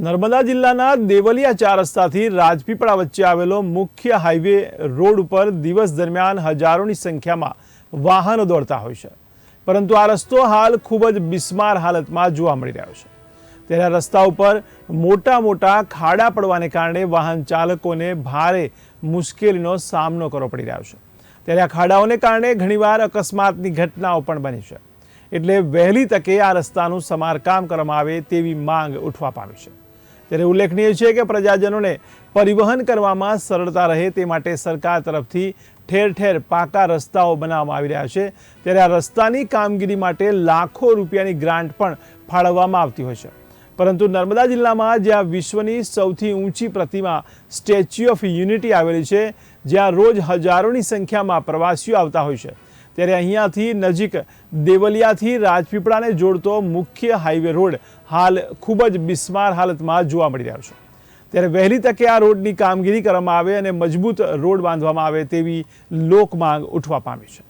નર્મદા જિલ્લાના દેવલિયા ચાર રસ્તાથી રાજપીપળા વચ્ચે આવેલો મુખ્ય હાઈવે રોડ ઉપર દિવસ દરમિયાન હજારોની સંખ્યામાં વાહનો દોડતા હોય છે. પરંતુ આ રસ્તો હાલ ખૂબ જ બિસ્માર હાલતમાં જોવા મળી રહ્યો છે. ત્યારે રસ્તા ઉપર મોટા મોટા ખાડા પડવાને કારણે વાહન ચાલકોને ભારે મુશ્કેલીનો સામનો કરવો પડી રહ્યો છે. ત્યારે આ ખાડાઓને કારણે ઘણીવાર અકસ્માતની ઘટનાઓ પણ બની છે. એટલે વહેલી તકે આ રસ્તાનું સમારકામ કરવામાં આવે તેવી માંગ ઉઠવા પામી છે. ત્યારે ઉલ્લેખનીય છે કે પ્રજાજનોને પરિવહન કરવામાં સરળતા રહે તે માટે સરકાર તરફથી ઠેર ઠેર પાકા રસ્તાઓ બનાવવામાં આવી રહ્યા છે. ત્યારે આ રસ્તાની કામગીરી માટે લાખો રૂપિયાની ગ્રાન્ટ પણ ફાળવવામાં આવતી હોય છે. પરંતુ નર્મદા જિલ્લામાં જ્યાં વિશ્વની સૌથી ઊંચી પ્રતિમા સ્ટેચ્યુ ઓફ યુનિટી આવેલી છે, જ્યાં રોજ હજારોની સંખ્યામાં પ્રવાસીઓ આવતા હોય છે. ત્યારે અહીંયાથી નજીક દેવલિયાથી રાજપીપળાને જોડતો મુખ્ય હાઈવે રોડ હાલ ખૂબ જ બિસ્માર હાલતમાં જોવા મળી રહ્યો છે. ત્યારે વહેલી તકે આ રોડની કામગીરી કરવામાં આવે અને મજબૂત રોડ બાંધવામાં આવે તેવી લોકમાંગ ઉઠવા પામી છે.